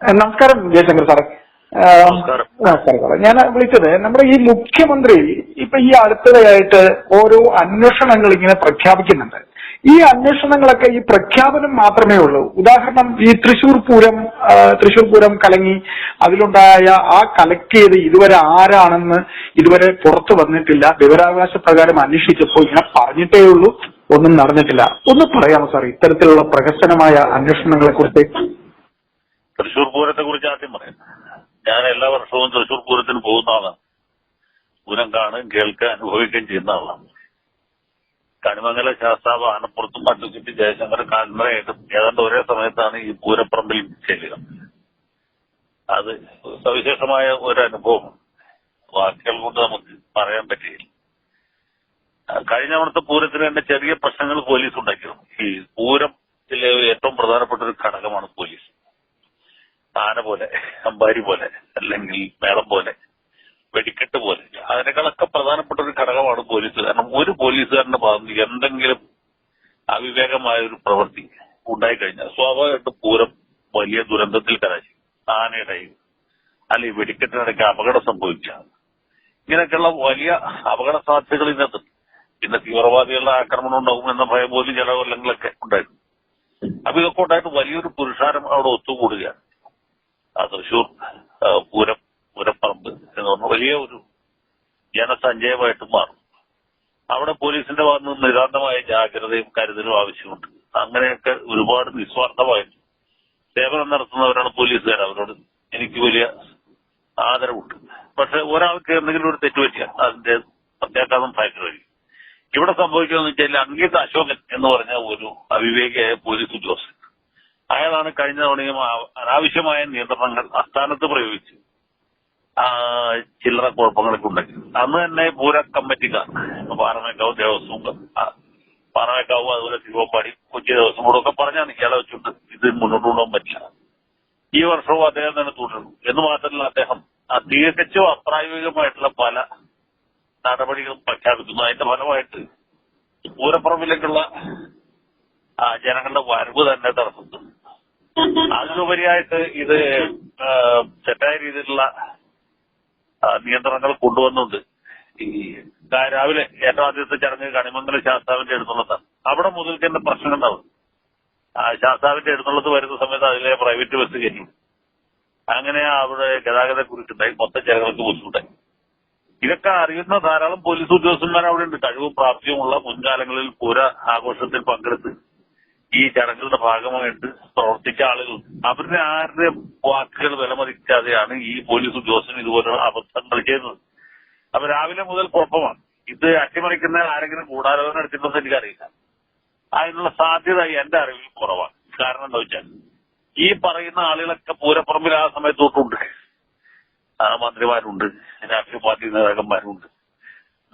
നമസ്കാരം ജയശങ്കർ സാറേ. നമസ്കാരം. സാറേ ഞാൻ വിളിച്ചത് നമ്മുടെ ഈ മുഖ്യമന്ത്രി ഇപ്പൊ ഈ അടുത്തിടെയായിട്ട് ഓരോ അന്വേഷണങ്ങൾ ഇങ്ങനെ പ്രഖ്യാപിക്കുന്നുണ്ട്. ഈ അന്വേഷണങ്ങളൊക്കെ ഈ പ്രഖ്യാപനം മാത്രമേ ഉള്ളൂ. ഉദാഹരണം ഈ തൃശൂർ പൂരം തൃശൂർ പൂരം കലങ്ങി അതിലുണ്ടായ ആ കലക്ട് ചെയ്ത് ഇതുവരെ ആരാണെന്ന് ഇതുവരെ പുറത്തു വന്നിട്ടില്ല. വിവരാവകാശ പ്രകാരം അന്വേഷിച്ചപ്പോൾ ഇങ്ങനെ പറഞ്ഞിട്ടേ ഉള്ളൂ. ഒന്നും നടന്നിട്ടില്ല. ഒന്ന് പറയാമോ സാർ ഇത്തരത്തിലുള്ള പ്രഹസനമായ അന്വേഷണങ്ങളെ കുറിച്ച്? തൃശൂർ പൂരത്തെ കുറിച്ച് ആദ്യം പറയാം. ഞാൻ എല്ലാ വർഷവും തൃശൂർ പൂരത്തിന് പോകുന്ന ആളാണ്. പൂരം കാണുകയും കേൾക്കുക അനുഭവിക്കുകയും ചെയ്യുന്ന ആളാണ്. കണിമംഗല ശാസ്താവ് ആനപ്പുറത്തും അഡ്വക്കേറ്റ് ജയശങ്കർ കാൽമറയായിട്ടും ഏതാണ്ട് ഒരേ സമയത്താണ് ഈ പൂരപ്പറമ്പിൽ ചെല്ലുക. അത് സവിശേഷമായ ഒരു അനുഭവം വാക്കുകൾ കൊണ്ട് നമുക്ക് പറയാൻ പറ്റിയില്ല. കഴിഞ്ഞ അവിടുത്തെ പൂരത്തിന് തന്നെ ചെറിയ പ്രശ്നങ്ങൾ പോലീസ് ഉണ്ടാക്കിയിരുന്നു. ഈ പൂരത്തിലെ ഏറ്റവും പ്രധാനപ്പെട്ട ഒരു ഘടകമാണ് പോലീസ്. ആന പോലെ അമ്പാരി പോലെ അല്ലെങ്കിൽ മേളം പോലെ വെടിക്കെട്ട് പോലെ. അതിനേക്കാളൊക്കെ പ്രധാനപ്പെട്ട ഒരു ഘടകമാണ് പോലീസ്. കാരണം ഒരു പോലീസുകാരന്റെ ഭാഗത്ത് എന്തെങ്കിലും അവിവേകമായ ഒരു പ്രവൃത്തി ഉണ്ടായിക്കഴിഞ്ഞാൽ സ്വാഭാവികമായിട്ടും പൂരം വലിയ ദുരന്തത്തിൽ കലാശി ആനയുടെ അല്ലെങ്കിൽ വെടിക്കെട്ടിനിടയ്ക്ക് അപകടം സംഭവിക്കുകയാണ് ഇങ്ങനെയൊക്കെയുള്ള വലിയ അപകട സാധ്യതകൾ ഇന്നത്തെ പിന്നെ തീവ്രവാദികളുടെ ആക്രമണം ഉണ്ടാകും എന്ന ഭയം പോലും ചില കൊല്ലങ്ങളൊക്കെ ഉണ്ടായിരുന്നു അപ്പൊ ഇതൊക്കെ ഉണ്ടായിട്ട് വലിയൊരു പുരുഷാരം അവിടെ ഒത്തുകൂടുകയാണ്. തൃശൂർ പൂരം പൂരപ്പറമ്പ് എന്ന് പറഞ്ഞ വലിയ ഒരു ജനസഞ്ചയമായിട്ട് മാറും. അവിടെ പോലീസിന്റെ ഭാഗത്ത് നിന്ന് നിതാന്തമായ ജാഗ്രതയും കരുതലും ആവശ്യമുണ്ട്. അങ്ങനെയൊക്കെ ഒരുപാട് നിസ്വാർത്ഥമായിട്ട് സേവനം നടത്തുന്നവരാണ് പോലീസുകാർ. അവരോട് എനിക്ക് വലിയ ആദരവുണ്ട്. പക്ഷെ ഒരാൾക്ക് എന്തെങ്കിലും ഒരു തെറ്റ് പറ്റിയാൽ അതിന്റെ പ്രത്യാഘാതം ഭയങ്കരമായിരിക്കും ഇവിടെ സംഭവിക്കുന്നത് വെച്ചാൽ അശോകൻ എന്ന് പറഞ്ഞ ഒരു അവിവേകിയായ പോലീസ് ഉദ്യോഗസ്ഥൻ. അയാളാണ് കഴിഞ്ഞ തവണയും അനാവശ്യമായ നിയന്ത്രണങ്ങൾ അസ്ഥാനത്ത് പ്രയോഗിച്ച്. ചില്ലറ കുഴപ്പങ്ങളൊക്കെ ഉണ്ടാക്കി. അന്ന് തന്നെ പൂര കമ്മിറ്റിക്കാർ പാറമേക്കാവ് ദേവസ്വം പാറമേക്കാവ് അതുപോലെ തിരുവമ്പാടി കൊച്ചി ദേവസ്വം കൂടെ ഒക്കെ പറഞ്ഞാണ് ഇയാളെ വെച്ചുകൊണ്ട് ഇത് മുന്നോട്ട് കൊണ്ടുപോകാൻ പറ്റില്ല. ഈ വർഷവും അദ്ദേഹം തന്നെ തുടരുന്നു. എന്ന് മാത്രമല്ല അദ്ദേഹം തികച്ചും അപ്രായോഗികമായിട്ടുള്ള പല നടപടികളും പ്രഖ്യാപിക്കുന്നു. അതിന്റെ ഫലമായിട്ട് പൂരപ്പുറമിലേക്കുള്ള ജനങ്ങളുടെ വരവ് തന്നെ തടസ്സപ്പെട്ടു അതിലുപരിയായിട്ട് ഇത് തെറ്റായ രീതിയിലുള്ള നിയന്ത്രണങ്ങൾ കൊണ്ടുവന്നുണ്ട്. ഈ രാവിലെ ഏറ്റവും ആദ്യത്തെ ചടങ്ങ് കണിമംഗല ശാസ്താവിന്റെ എഴുന്നള്ളത്താണ് അവിടെ മുതൽ തന്നെ പ്രശ്നം ഉണ്ടാവും ശാസ്താവിന്റെ എഴുന്നള്ളത്ത് വരുന്ന സമയത്ത് അതിലെ പ്രൈവറ്റ് ബസ് കയറ്റി. അങ്ങനെ അവിടെ ഗതാഗത കുറിച്ചുണ്ടായി. മൊത്തം ജനങ്ങൾക്ക് ബുദ്ധിമുട്ടായി. ഇതൊക്കെ അറിയുന്ന ധാരാളം പോലീസ് ഉദ്യോഗസ്ഥന്മാർ അവിടെ ഉണ്ട് കഴിവും പ്രാപ്തിയുമുള്ള മുൻകാലങ്ങളിൽ പൂര ആഘോഷത്തിൽ പങ്കെടുത്ത് ഈ ചടങ്ങുകളുടെ ഭാഗമായിട്ട് പ്രവർത്തിച്ച ആളുകൾ അവരുടെ ആരുടെ വാക്കുകൾ വിലമതിക്കാതെയാണ് ഈ പോലീസ് ഉദ്യോഗസ്ഥൻ ഇതുപോലുള്ള അബദ്ധങ്ങൾ ചെയ്യുന്നത്? അപ്പൊ രാവിലെ മുതൽ കുഴപ്പമാണ്. ഇത് അട്ടിമറിക്കുന്ന ആരെങ്കിലും ഗൂഢാലോചന എടുത്തിട്ടുണ്ടെന്ന് എനിക്കറിയില്ല. അതിനുള്ള സാധ്യത എന്റെ അറിവിൽ കുറവാണ്. കാരണം എന്താ വെച്ചാൽ ഈ പറയുന്ന ആളുകളൊക്കെ പൂരപ്പുറമ്പിൽ ആ സമയത്തോട്ടുണ്ട് മന്ത്രിമാരുണ്ട് രാഷ്ട്രീയ പാർട്ടി നേതാക്കന്മാരുണ്ട്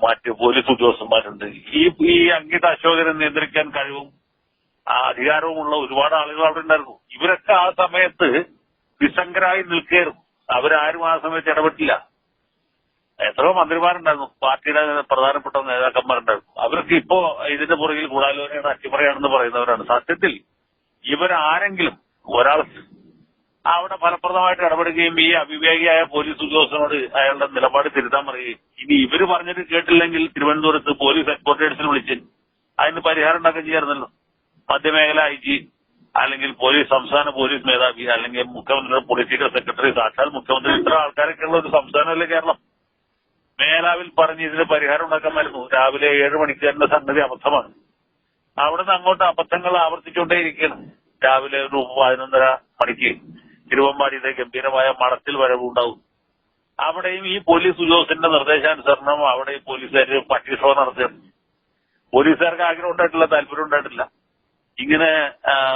മറ്റ് പോലീസ് ഉദ്യോഗസ്ഥന്മാരുണ്ട്. ഈ ഈ അങ്കിത അശോകനെ നിയന്ത്രിക്കാൻ കഴിവും ആ അധികാരവുമുള്ള ഒരുപാട് ആളുകൾ അവിടെ ഉണ്ടായിരുന്നു. ഇവരൊക്കെ ആ സമയത്ത് നിസ്സംഗരായി നിൽക്കുകയായിരുന്നു. അവരാരും ആ സമയത്ത് ഇടപെട്ടില്ല. എത്രയോ മന്ത്രിമാരുണ്ടായിരുന്നു. പാർട്ടിയുടെ പ്രധാനപ്പെട്ട നേതാക്കന്മാരുണ്ടായിരുന്നു. അവർക്ക് ഇപ്പോ ഇതിന്റെ പുറകിൽ ഗൂഢാലോചനയാണ് അട്ടിമറിയാണെന്ന് പറയുന്നവരാണ്. സത്യത്തിൽ ഇവരാരെങ്കിലും ഒരാൾ അവിടെ ഫലപ്രദമായിട്ട് ഇടപെടുകയും ഈ അവിവേകിയായ പോലീസ് ഉദ്യോഗസ്ഥനോട് അയാളുടെ നിലപാട് തിരുത്താൻ പറയുകയും ഇനി ഇവർ പറഞ്ഞിട്ട് കേട്ടില്ലെങ്കിൽ തിരുവനന്തപുരത്ത് പോലീസ് ഹെഡ്ക്വാർട്ടേഴ്സിന് വിളിച്ച് അതിന് പരിഹാരം ഉണ്ടാക്കാൻ ചെയ്യാറുണ്ടല്ലോ. മധ്യമേഖല ഐ ജി അല്ലെങ്കിൽ പോലീസ് സംസ്ഥാന പോലീസ് മേധാവി അല്ലെങ്കിൽ മുഖ്യമന്ത്രിയുടെ പൊളിറ്റിക്കൽ സെക്രട്ടറി സാക്ഷാൽ മുഖ്യമന്ത്രി ഇത്ര ആൾക്കാരൊക്കെ ഉള്ള ഒരു സംസ്ഥാനമല്ലേ കേരളം? മേലാവിൽ പറഞ്ഞ് ഇതിന് പരിഹാരം ഉണ്ടാക്കാമായിരുന്നു. രാവിലെ ഏഴ് മണിക്ക് തന്നെ സംഗതി അബദ്ധമാണ്. അവിടെ നിന്ന് അങ്ങോട്ട് അബദ്ധങ്ങൾ ആവർത്തിച്ചുകൊണ്ടേയിരിക്കുകയാണ് രാവിലെ ഒരു പതിനൊന്നര മണിക്ക് തിരുവമ്പാടിയുടെ ഗംഭീരമായ മടത്തിൽ വരവുണ്ടാവും അവിടെയും ഈ പോലീസ് ഉദ്യോഗസ്ഥന്റെ നിർദ്ദേശാനുസരണം അവിടെ ഈ പോലീസുകാർ പട്ടി ഷോ നടത്തുകയാണ്. പോലീസുകാർക്ക് ആഗ്രഹം ഉണ്ടായിട്ടില്ല താല്പര്യം ഉണ്ടായിട്ടില്ല. ഇങ്ങനെ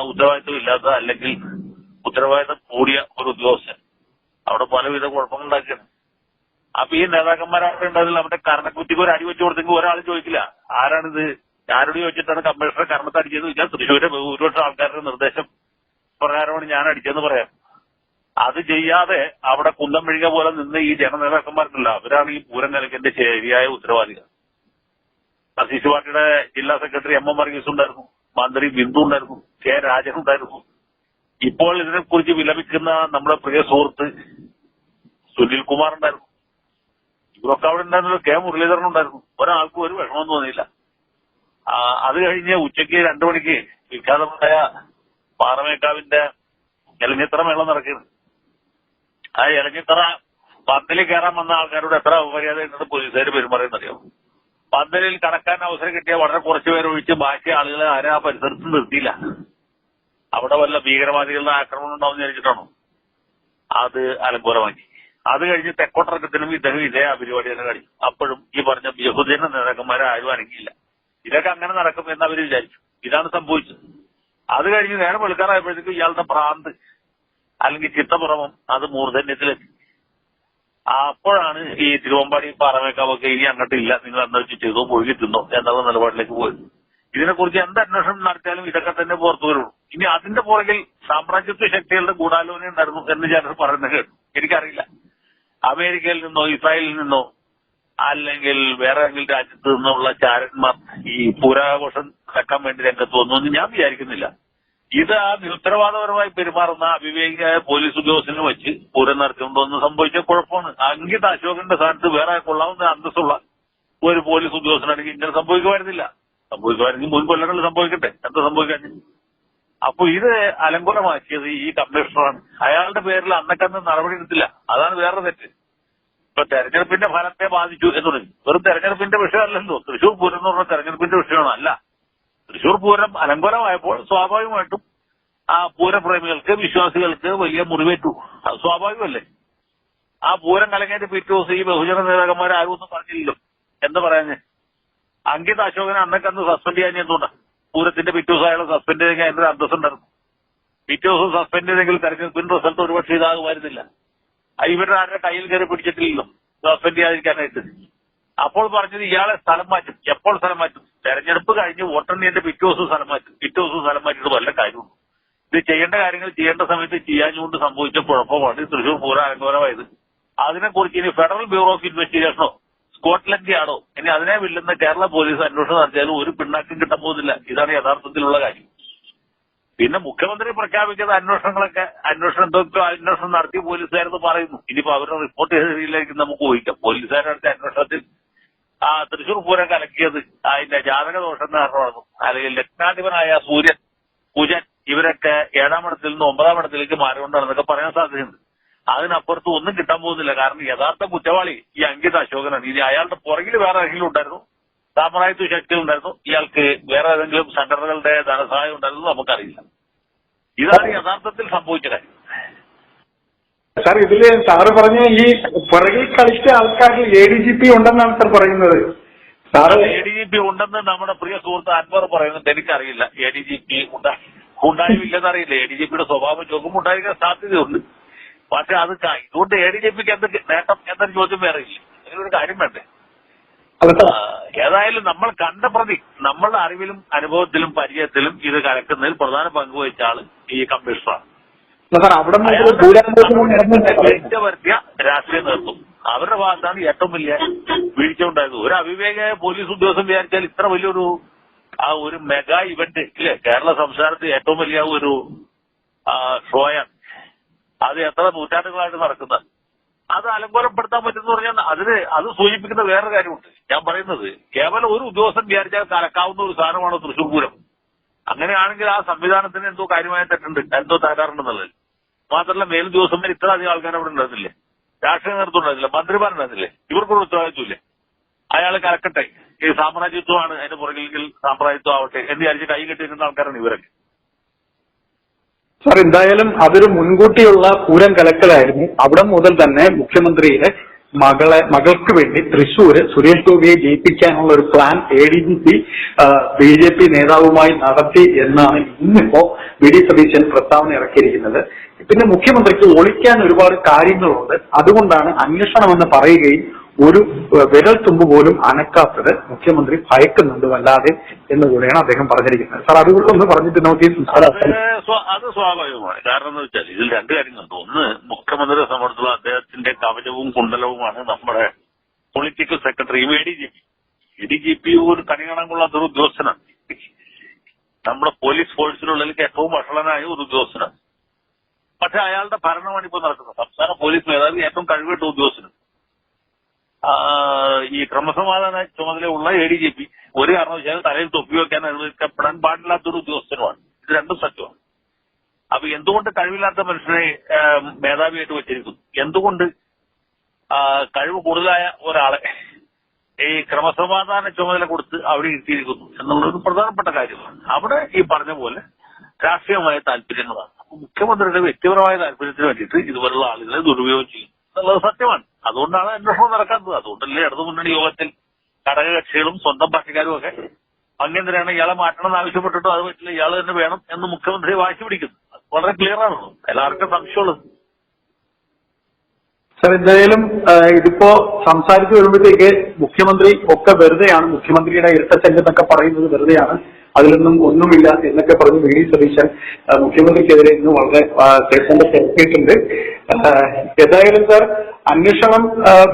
ഉത്തരവാദിത്വം ഇല്ലാത്ത അല്ലെങ്കിൽ ഉത്തരവാദിത്വം കൂടിയ ഒരു ഉദ്യോഗസ്ഥൻ അവിടെ പലവിധ കുഴപ്പങ്ങൾ ഉണ്ടാക്കിയാണ് അപ്പൊ ഈ നേതാക്കന്മാരവിടെ നമ്മുടെ അവരുടെ കർണക്കുറ്റിക്ക് ഒരു അടി വെച്ച് കൊടുത്തെങ്കിൽ ഒരാൾ ചോദിക്കില്ല ആരാണിത്? ആരോട് ചോദിച്ചിട്ടാണ് കമ്മീഷണർ കർമ്മത്തെ അടിച്ചതെന്ന് ഞാൻ തൃശ്ശൂരെ ഭൂരിപക്ഷം ആൾക്കാരുടെ നിർദ്ദേശം പ്രകാരമാണ് ഞാൻ അടിച്ചതെന്ന് പറയാം. അത് ചെയ്യാതെ അവിടെ കുന്തം മെഴുക പോലെ നിന്ന് ഈ ജനനേതാക്കന്മാർക്കില്ല അവരാണ് ഈ പൂരം കലക്കിന്റെ ശരിയായ ഉത്തരവാദികൾ. അസീസ് പാർട്ടിയുടെ ജില്ലാ സെക്രട്ടറി എം എം വർഗീസ് ഉണ്ടായിരുന്നു. മന്ത്രി ബിന്ദു ഉണ്ടായിരുന്നു കെ രാജൻ ഉണ്ടായിരുന്നു. ഇപ്പോൾ ഇതിനെക്കുറിച്ച് വിലപിക്കുന്ന നമ്മുടെ പ്രിയ സുഹൃത്ത് സുനിൽ കുമാർ ഉണ്ടായിരുന്നു. ഇവരൊക്കെ അവിടെ ഉണ്ടായിരുന്നല്ലോ കെ മുരളീധരൻ ഉണ്ടായിരുന്നു. ഒരാൾക്കും ഒരു വിഷമം തോന്നിയില്ല. അത് കഴിഞ്ഞ് ഉച്ചയ്ക്ക് രണ്ടു മണിക്ക് വിഖ്യാതമായ പാറമേക്കാവിന്റെ ഇലഞ്ഞിത്തറ മേളം നടക്കുന്നത് ആ ഇലഞ്ഞിത്തറ പത്തിൽ കയറാൻ വന്ന ആൾക്കാരോട് എത്ര അപമര്യാദയായിട്ടാണ് പോലീസുകാർ പെരുമാറിയെന്നറിയാം പന്തലിൽ കടക്കാൻ അവസരം കിട്ടിയ വളരെ കുറച്ചു പേരെ ഒഴിച്ച് ബാക്കി ആളുകളെ ആരും ആ പരിസരത്ത് നിർത്തിയില്ല. അവിടെ വല്ല ഭീകരവാദികളുടെ ആക്രമണം ഉണ്ടാവും വിചാരിച്ചിട്ടാണോ? അത് അലങ്കോലമാക്കി. അത് കഴിഞ്ഞ് തെക്കോട്ടിറക്കത്തിനും ഇദ്ദേഹം ഇതേ പരിപാടി തന്നെ കളിച്ചു അപ്പോഴും ഈ പറഞ്ഞ യഹുദിന നേതാക്കന്മാരെ ആരും അനങ്ങിയില്ല. ഇതൊക്കെ അങ്ങനെ നടക്കും എന്ന് അവർ വിചാരിച്ചു. ഇതാണ് സംഭവിച്ചത്. അത് കഴിഞ്ഞ് നേരം വെളുക്കാറായപ്പോഴത്തേക്കും ഇയാളുടെ ഭ്രാന്ത് അല്ലെങ്കിൽ ചിത്തപുറമം അത് മൂർധന്യത്തിലെത്തി. അപ്പോഴാണ് ഈ തിരുവമ്പാടി പാറമേക്കാവൊക്കെ ഇനി അങ്ങോട്ട് ഇല്ല നിങ്ങൾ എന്താ വെച്ച് ചെയ്തോ പോയി കിട്ടുന്നോ എന്നുള്ള നിലപാടിലേക്ക് പോയത്. ഇതിനെക്കുറിച്ച് എന്ത് അന്വേഷണം നടത്തിയാലും ഇതൊക്കെ തന്നെ പുറത്തു വരുള്ളൂ. ഇനി അതിന്റെ പുറകിൽ സാമ്രാജ്യത്വ ശക്തികളുടെ ഗൂഢാലോചന ഉണ്ടായിരുന്നു എന്ന് ചിലർ പറയുന്നത് കേട്ടു. എനിക്കറിയില്ല. അമേരിക്കയിൽ നിന്നോ ഇസ്രായേലിൽ നിന്നോ അല്ലെങ്കിൽ വേറെ ഏതെങ്കിലും രാജ്യത്ത് നിന്നുള്ള ചാരന്മാർ ഈ പൂരാഘോഷം കക്കാൻ വേണ്ടി രംഗത്ത് വന്നു എന്ന് ഞാൻ വിചാരിക്കുന്നില്ല. ഇത് നിരുത്തരവാദപരമായി പെരുമാറുന്ന അവിവേകിയായ പോലീസ് ഉദ്യോഗസ്ഥനെ വെച്ച് പൂരം നടത്തിക്കൊണ്ടൊന്ന് സംഭവിച്ച കുഴപ്പമാണ്. അങ്കിത് അശോകന്റെ സ്ഥാനത്ത് വേറെ കൊള്ളാവുന്ന അന്തസ്സുള്ള ഒരു പോലീസ് ഉദ്യോഗസ്ഥനാണെങ്കിൽ ഇങ്ങനെ സംഭവിക്കുമായിരുന്നില്ല. സംഭവിക്കുമായിരുന്നെങ്കിൽ മുൻ കൊല്ലങ്ങളിൽ സംഭവിക്കട്ടെ. എന്താ സംഭവിക്കാൻ അപ്പൊ ഇത് അലങ്കോലമാക്കിയത് ഈ കമ്മീഷണറാണ്. അയാളുടെ പേരിൽ അന്നക്കന്ന് നടപടി എടുത്തില്ല. അതാണ് വേറെ തെറ്റ്. ഇപ്പൊ തെരഞ്ഞെടുപ്പിന്റെ ഫലത്തെ ബാധിച്ചു എന്ന് പറഞ്ഞു വെറും തെരഞ്ഞെടുപ്പിന്റെ വിഷയമല്ലല്ലോ. തൃശൂർ പൂരം എന്ന് പറഞ്ഞ തെരഞ്ഞെടുപ്പിന്റെ വിഷയമാണ് അല്ല തൃശൂർ പൂരം അലങ്കോലമായപ്പോൾ സ്വാഭാവികമായിട്ടും ആ പൂരപ്രേമികൾക്ക് വിശ്വാസികൾക്ക് വലിയ മുറിവേറ്റു. അത് സ്വാഭാവികമല്ലേ? ആ പൂരം കലങ്ങേറ്റ് പിറ്റേ ദിവസം ഈ ബഹുജന നേതാക്കന്മാർ ആരും ഒന്നും പറഞ്ഞില്ലല്ലോ. എന്താ പറയാഞ്ഞ്? അങ്കിത് അശോകനെ അന്നൊക്കെ അന്ന് സസ്പെൻഡ് ചെയ്യാൻ എന്തുകൊണ്ടാ? പൂരത്തിന്റെ പിറ്റേ ദിവസം അയാൾ സസ്പെൻഡ് ചെയ്തെങ്കിൽ അതിന്റെ അന്തസ് ഉണ്ടായിരുന്നു പിറ്റേ ദിവസം സസ്പെൻഡ് ചെയ്തെങ്കിൽ തെരഞ്ഞെടുപ്പിന്റെ റിസൾട്ട് ഒരുപക്ഷെ ഇതാകുമായിരുന്നില്ല. ഇവരുടെ ആരുടെ കയ്യിൽ കയറി പിടിച്ചിട്ടില്ലല്ലോ? സസ്പെൻഡ് ചെയ്യാതിരിക്കാനായിട്ട്. അപ്പോൾ പറഞ്ഞത് ഇയാളെ സ്ഥലം മാറ്റും. എപ്പോൾ സ്ഥലം മാറ്റും? തെരഞ്ഞെടുപ്പ് കഴിഞ്ഞ് വോട്ടെണ്ണിന്റെ പിറ്റേ ദിവസം സ്ഥലം മാറ്റി പിറ്റേ ദിവസം സ്ഥലം മാറ്റിയിട്ട് വല്ല കാര്യമുണ്ട് ഇത് ചെയ്യേണ്ട കാര്യങ്ങൾ ചെയ്യേണ്ട സമയത്ത് ചെയ്യാഞ്ഞുകൊണ്ട് സംഭവിച്ച കുഴപ്പമാണ് തൃശൂർ പൂര അലങ്കോലമായത് അതിനെക്കുറിച്ച് ഇനി ഫെഡറൽ ബ്യൂറോ ഓഫ് ഇൻവെസ്റ്റിഗേഷനോ സ്കോട്ട്ലൻഡ് യാർഡോ ഇനി അതിനെ വില്ലുന്ന കേരള പോലീസ് അന്വേഷണം നടത്തിയാലും ഒരു പിണ്ണാക്കും കിട്ടാൻ പോകുന്നില്ല. ഇതാണ് യഥാർത്ഥത്തിലുള്ള കാര്യം. പിന്നെ മുഖ്യമന്ത്രി പ്രഖ്യാപിച്ചത് അന്വേഷണങ്ങളൊക്കെ അന്വേഷണം എന്തൊക്കെ അന്വേഷണം നടത്തി പോലീസുകാരെന്ന് പറയുന്നു. ഇനിയിപ്പോ അവരുടെ റിപ്പോർട്ട് ചെയ്തതിലേക്ക് നമുക്ക് ഊഹിക്കാം. പോലീസുകാരുടെ അന്വേഷണത്തിൽ ആ തൃശൂർ പൂരം കലക്കിയത് അതിന്റെ ജാതക ദോഷം കാരണമാണ് അല്ലെങ്കിൽ ലഗ്നാധിപനായ സൂര്യൻ കുജൻ ഇവരൊക്കെ ഏഴാം ഇടത്തിൽ നിന്ന് ഒമ്പതാം ഇടത്തിലേക്ക് മാറിക്കൊണ്ടാണെന്നൊക്കെ പറയാൻ സാധ്യതയുണ്ട്. അതിനപ്പുറത്ത് ഒന്നും കിട്ടാൻ പോകുന്നില്ല. കാരണം യഥാർത്ഥ കുറ്റവാളി ഈ അങ്കിത അശോകനാണ്. ഇനി അയാളുടെ പുറകിൽ വേറെ ആരെങ്കിലും ഉണ്ടായിരുന്നു? സാമ്രാജ്യത്വ ശക്തി ഉണ്ടായിരുന്നു. ഇയാൾക്ക് വേറെ ഏതെങ്കിലും സംഘടനകളുടെ ധനസഹായം ഉണ്ടായിരുന്നു നമുക്കറിയില്ല. ഇതാണ് യഥാർത്ഥത്തിൽ സംഭവിച്ച കാര്യം. സാർ ഇതിൽ സാറ് പറഞ്ഞ ഈ പുറകിൽ കളിച്ച ആൾക്കാരിൽ എ ഡി ജി പി ഉണ്ടെന്നാണ് സാർ പറയുന്നത്. Sir A D G P ഉണ്ടെന്ന് നമ്മുടെ പ്രിയ സുഹൃത്ത് അൻവർ പറയുന്നുണ്ട്. എനിക്കറിയില്ല എ ഡി ജി പി ഉണ്ടായില്ലെന്ന് അറിയില്ല എ ഡി ജി പിയുടെ സ്വഭാവം ചോക്കുമ്പോൾ ഉണ്ടായിരിക്കാൻ സാധ്യതയുണ്ട്. പക്ഷെ അത് ഇതുകൊണ്ട് എ ഡി ജി പിക്ക് എന്ത് നേട്ടം എന്നൊരു ചോദ്യം വേറെ ഇല്ല. അങ്ങനൊരു കാര്യം വേണ്ടേ? ഏതായാലും നമ്മൾ കണ്ട പ്രതി നമ്മളുടെ അറിവിലും അനുഭവത്തിലും പരിചയത്തിലും ഇത് കലക്കുന്നതിൽ പ്രധാന പങ്ക് വഹിച്ച ആൾ ഈ കമ്മീഷണറാണ്. വീഴ്ച രാഷ്ട്രീയ നേതൃത്വം അവരുടെ ഭാഗത്താണ് ഏറ്റവും വലിയ വീഴ്ച ഉണ്ടായത്. ഒരു അവിവേക പോലീസ് ഉദ്യോഗസ്ഥൻ വിചാരിച്ചാൽ ഇത്ര വലിയൊരു ആ ഒരു മെഗാ ഇവന്റ് ഇല്ലേ? കേരള സംസ്ഥാനത്ത് ഏറ്റവും വലിയ ഒരു ഷോയാണ്. അത് എത്ര നൂറ്റാണ്ടുകളായിട്ട് നടക്കുന്നത്. അത് അലങ്കോലപ്പെടുത്താൻ പറ്റുമെന്ന് പറഞ്ഞാൽ അതിന് അത് സൂചിപ്പിക്കുന്ന വേറെ കാര്യമുണ്ട്. ഞാൻ പറയുന്നത് കേവലം ഒരു ഉദ്യോഗസ്ഥൻ വിചാരിച്ചാൽ കലക്കാവുന്ന ഒരു സാധനമാണ് തൃശൂർ പൂരം? അങ്ങനെയാണെങ്കിൽ ആ സംവിധാനത്തിന് എന്തോ കാര്യമായ തെറ്റുണ്ട്. എന്തോ തകരാറുണ്ടെന്നുള്ളത്. മാത്രമല്ല വരെ ഇത്ര അധികം ആൾക്കാർ അവിടെ ഉണ്ടായിരുന്നില്ലേ രാഷ്ട്രീയ നേതൃത്വം ഉണ്ടായിരുന്നില്ല മന്ത്രിമാരുണ്ടായിരുന്നില്ലേ ഇവർക്കൊരു ഉത്തരവാദിത്വമില്ലേ? അയാൾ കലക്കട്ടെ ഈ സാമ്രാജ്യത്വമാണ് അതിന്റെ പുറകിൽ സാമ്രാജ്യത്വം ആവട്ടെ എന്ന് വിചാരിച്ച് കൈ കെട്ടിയിരുന്ന ആൾക്കാരാണ് ഇവരൊക്കെ. സാർ എന്തായാലും അതൊരു മുൻകൂട്ടിയുള്ള പൂരം കലക്കലായിരുന്നു. അവിടെ മുതൽ തന്നെ മുഖ്യമന്ത്രിയുടെ മകളെ മകൾക്ക് വേണ്ടി തൃശൂർ സുരേഷ് ഗോപിയെ ജയിപ്പിക്കാനുള്ള ഒരു plan A D G P B J P നേതാവുമായി നടത്തി എന്നാണ് ഇന്നിപ്പോ വി ഡി സതീശൻ പ്രസ്താവന ഇറക്കിയിരിക്കുന്നത്. പിന്നെ മുഖ്യമന്ത്രിക്ക് ഒളിക്കാൻ ഒരുപാട് കാര്യങ്ങളുണ്ട്. അതുകൊണ്ടാണ് അന്വേഷണമെന്ന് പറയുകയും ഒരു വിരൽ തുമ്പ് പോലും അനക്കാത്തത് മുഖ്യമന്ത്രി ഭയക്കുന്നുണ്ട് വല്ലാതെ എന്ന് കൂടെയാണ് അദ്ദേഹം പറഞ്ഞിരിക്കുന്നത്. സാർ അതുകൊണ്ടൊന്ന് ഒന്ന് പറഞ്ഞിട്ട് നോക്കി അത് അത് സ്വാഭാവികമാണ്. കാരണം എന്ന് വെച്ചാൽ ഇതിൽ രണ്ട് കാര്യങ്ങളുണ്ട് ഒന്ന് മുഖ്യമന്ത്രിയെ സംബന്ധിച്ചുള്ള അദ്ദേഹത്തിന്റെ കവചവും കുണ്ടലവുമാണ് നമ്മുടെ political secretary A D G P. A D G P ഒരു കണി അതൊരു കൊള്ളാത്ത ഒരു ഉദ്യോഗസ്ഥനാണ്. നമ്മുടെ പോലീസ് ഫോഴ്സിനുള്ളിൽ ഏറ്റവും വഷളനായ ഒരു ഉദ്യോഗസ്ഥനാണ്. പക്ഷെ അയാളുടെ ഭരണമാണ് ഇപ്പോൾ നടക്കുന്നത്. സംസ്ഥാന പോലീസ് മേധാവി ഏറ്റവും കഴിവിട്ട ഉദ്യോഗസ്ഥന് ഈ ക്രമസമാധാന ചുമതലയുള്ള എ ഡി ജി പി ഒരു കാരണവശാലും തലയിൽ തൊപ്പി വെക്കാൻ അനുവദിക്കപ്പെടാൻ പാടില്ലാത്തൊരു ഉദ്യോഗസ്ഥനുമാണ്. ഇത് രണ്ടും സത്യമാണ്. അപ്പൊ എന്തുകൊണ്ട് കഴിവില്ലാത്ത മനുഷ്യനെ മേധാവിയായിട്ട് വെച്ചിരിക്കുന്നു? എന്തുകൊണ്ട് കഴിവ് കൂടുതലായ ഒരാളെ ഈ ക്രമസമാധാന ചുമതല കൊടുത്ത് അവിടെ ഇരുത്തിയിരിക്കുന്നു എന്നുള്ളൊരു പ്രധാനപ്പെട്ട കാര്യമാണ്. അവിടെ ഈ പറഞ്ഞ പോലെ രാഷ്ട്രീയമായ താല്പര്യങ്ങളാണ്. മുഖ്യമന്ത്രിയുടെ വ്യക്തിപരമായ താല്പര്യത്തിന് വേണ്ടിയിട്ട് ഇതുപോലുള്ള ആളുകളെ ദുരുപയോഗം ചെയ്യും എന്നുള്ളത് സത്യമാണ്. അതുകൊണ്ടാണ് അന്വേഷണം നടക്കാത്തത്. അതുകൊണ്ടല്ലേ ഇടതു മുന്നണി യോഗത്തിൽ ഘടകകക്ഷികളും സ്വന്തം പാർട്ടിക്കാരും ഒക്കെ അങ്ങനെയാണ് ഇയാളെ മാറ്റണം എന്ന് ആവശ്യപ്പെട്ടിട്ടും അത് പറ്റില്ല ഇയാൾ തന്നെ വേണം എന്ന് മുഖ്യമന്ത്രി വാശി പിടിക്കുന്നു. വളരെ ക്ലിയർ ആണല്ലോ എല്ലാവർക്കും സംശയമുള്ളത്. സർ എന്തായാലും ഇതിപ്പോ സംസാരിച്ചു വരുമ്പോഴത്തേക്ക് മുഖ്യമന്ത്രി ഒക്കെ വെറുതെയാണ് മുഖ്യമന്ത്രിയുടെ എന്നൊക്കെ പറയുന്നത് വെറുതെയാണ്. അതിലൊന്നും ഒന്നുമില്ല എന്നൊക്കെ പറഞ്ഞ് വി ഡി സതീശൻ മുഖ്യമന്ത്രിക്കെതിരെ ഇന്ന് വളരെ സ്റ്റേറ്റ്മെന്റ് തിരക്കിയിട്ടുണ്ട് ഏതായാലും സാർ അന്വേഷണം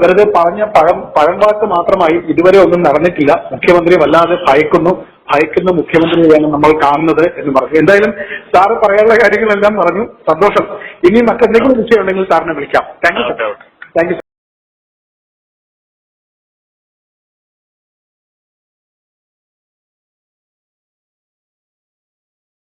വെറുതെ പറഞ്ഞ പഴം പഴംവാക്ക് മാത്രമായി ഇതുവരെ ഒന്നും നടന്നിട്ടില്ല. മുഖ്യമന്ത്രി വല്ലാതെ ഭയക്കുന്നു. ഭയക്കുന്ന മുഖ്യമന്ത്രിയാണ് നമ്മൾ കാണുന്നത് എന്ന് പറഞ്ഞു. എന്തായാലും സാറ് പറയാനുള്ള കാര്യങ്ങളെല്ലാം പറഞ്ഞു. സന്തോഷം. ഇനി മറ്റെന്തെങ്കിലും വിഷയം ഉണ്ടെങ്കിൽ സാറിനെ വിളിക്കാം. Thank you. Thank you